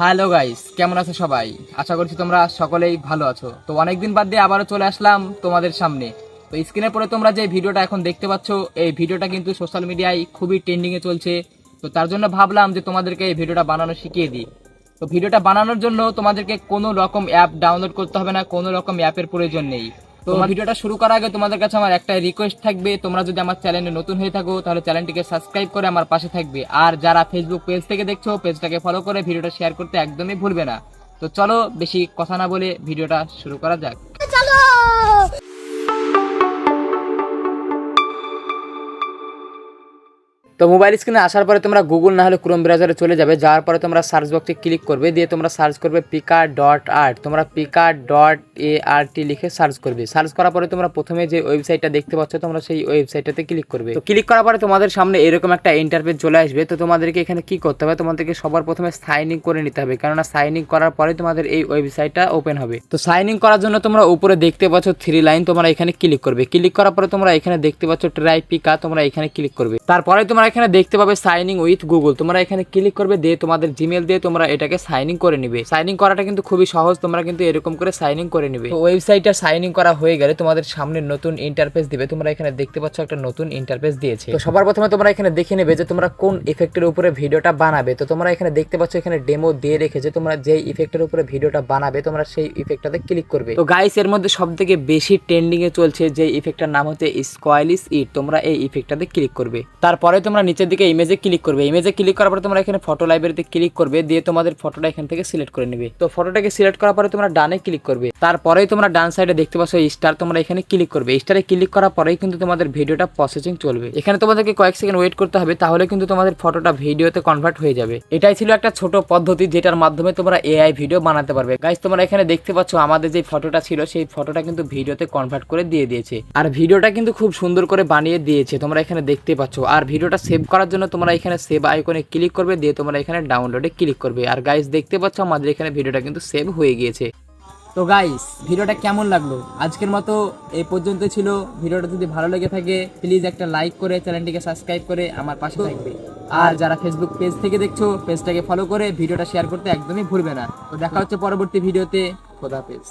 Hello guys কেমন আছো সবাই? আশা করছি তোমরা সকলেই ভালো আছো। তো অনেকদিন বাদ দিয়ে আবারও চলে আসলাম তোমাদের সামনে। তো স্ক্রিনের পরে তোমরা যে ভিডিওটা এখন দেখতে পাচ্ছ, এই ভিডিওটা কিন্তু সোশ্যাল মিডিয়ায় খুবই ট্রেন্ডিংয়ে চলছে। তো তার জন্য ভাবলাম যে তোমাদেরকে এই ভিডিওটা বানানো শিখিয়ে দিই। তো ভিডিওটা বানানোর জন্য তোমাদেরকে কোনো রকম অ্যাপ ডাউনলোড করতে হবে না, কোনো রকম অ্যাপের প্রয়োজন নেই। তো ভিডিওটা শুরু করার আগে তোমাদের কাছে আমার একটা রিকোয়েস্ট থাকবে তোমরা যদি আমার চ্যানেলে নতুন হয়ে থাকো তাহলে চ্যানেলটিকে সাবস্ক্রাইব করে আমার পাশে থাকবে। আর যারা ফেসবুক পেজ থেকে দেখছ পেজটাকে ফলো করে ভিডিওটা শেয়ার করতে একদমই ভুলবে না। তো চলো বেশি কথা না বলে ভিডিওটা শুরু করা যাক। তো মোবাইল স্ক্রিনে আসার পরে তোমরা গুগল না হলে ক্রোম ব্রাউজারে চলে যাবে। যাওয়ার পরে তোমরা সার্চ বক্সে ক্লিক করবে। দিয়ে তোমরা সার্চ করবে পিকা ডট আর্ট তোমরা Pika dot A R T লিখে সার্চ করবে। সার্চ করার পরে তোমরা প্রথমে যে ওয়েবসাইটটা দেখতে পাচ্ছ, তোমরা সেই ওয়েবসাইটটাতে ক্লিক করবে। তো ক্লিক করার পরে তোমাদের সামনে এরকম একটা ইন্টারফেস চলে আসবে। তো তোমাদেরকে এখানে কি করতে হবে? তোমাদেরকে সবার প্রথমে সাইন ইন করে নিতে হবে। কেননা সাইন ইন করার পরে তোমাদের এই ওয়েবসাইটটা ওপেন হবে। তো সাইন ইন করার জন্য তোমরা উপরে দেখতে পাচ্ছ থ্রি লাইন তোমরা এখানে ক্লিক করবে। ক্লিক করার পরে তোমরা এখানে দেখতে পাচ্ছ ট্রাই পিকা তোমরা এখানে ক্লিক করবে। তারপরে তোমরা এখানে দেখতে পাবে সাইনিং উইথ গুগল তোমরা এখানে ক্লিক করবে, দিয়ে তোমাদের জিমেল দিয়ে তোমরা এটাকে সাইন ইন করে নিবে। সাইন ইন করাটা কিন্তু খুবই সহজ, তোমরা কিন্তু এরকম করে সাইন ইন করে নিবে। তো ওয়েবসাইটটা সাইন ইন করা হয়ে গেলে তোমাদের সামনে নতুন ইন্টারফেস দিবে। তোমরা এখানে দেখতে পাচ্ছ একটা নতুন ইন্টারফেস দিয়েছে। তো সবার প্রথমে তোমরা এখানে দেখে নেবে যে তোমরা কোন ইফেক্টের উপরে ভিডিওটা বানাবে। তো তোমরা এখানে দেখতে পাচ্ছ এখানে ডেমো দিয়ে রেখেছে। তোমরা যেই ইফেক্টের উপরে ভিডিওটা বানাবে, তোমরা সেই ইফেক্টটাতে ক্লিক করবে। তো গাইস এর মধ্যে সব থেকে বেশি ট্রেন্ডিং এ চলছে যে ইফেক্টটার নাম হচ্ছে স্কোয়ালিস ইট তোমরা এই ইফেক্টটাতে ক্লিক করবে। তারপরে তোমরা নিচের দিকে ইমেজে ক্লিক করবে। ইমেজে ক্লিক করার পরে তোমরা এখানে ফটো লাইব্রেরিতে ক্লিক করবে, দিয়ে তোমাদের ফটোটা এখান থেকে সিলেক্ট করে নেবে। তো ফটোটাকে সিলেক্ট করার পরে তোমরা ডানে ক্লিক করবে। তারপরেই তোমরা ডান সাইডে দেখতে পাচ্ছ স্টার তোমরা এখানে ক্লিক করবে। স্টারে ক্লিক করার পরেই কিন্তু তোমাদের ভিডিওটা প্রসেসিং চলবে। এখানে তোমাদেরকে কয়েক সেকেন্ড ওয়েট করতে হবে, তাহলে কিন্তু তোমাদের ফটোটা ভিডিওতে কনভার্ট হয়ে যাবে। এটাই ছিল একটা ছোট পদ্ধতি যেটার মাধ্যমে তোমরা এআই ভিডিও বানাতে পারবে। গাইজ তোমরা এখানে দেখতে পাচ্ছ আমাদের যে ফটোটা ছিল, সেই ফটোটা কিন্তু ভিডিওতে কনভার্ট করে দিয়ে দিয়েছে। আর ভিডিওটা কিন্তু খুব সুন্দর করে বানিয়ে দিয়েছে, তোমরা এখানে দেখতে পাচ্ছ। আর ভিডিওটা সেভ করার জন্য তোমরা এখানে সেভ আইকনে ক্লিক করবে, দিয়ে তোমরা এখানে ডাউনলোডে ক্লিক করবে। আর গাইজ দেখতে পাচ্ছ আমাদের এখানে ভিডিওটা কিন্তু সেভ হয়ে গিয়েছে। তো গাইস ভিডিওটা কেমন লাগল? আজকের মতো এই পর্যন্ত ছিল। ভিডিওটা যদি ভালো লেগে থাকে প্লিজ একটা লাইক করে চ্যানেলটিকে সাবস্ক্রাইব করে আমার পাশে থাকবে। আর যারা ফেসবুক পেজ থেকে দেখছ পেজটাকে ফলো করে ভিডিওটা শেয়ার করতে একদমই ভুলবে না। তো দেখা হচ্ছে পরবর্তী ভিডিওতে খোদা পেজ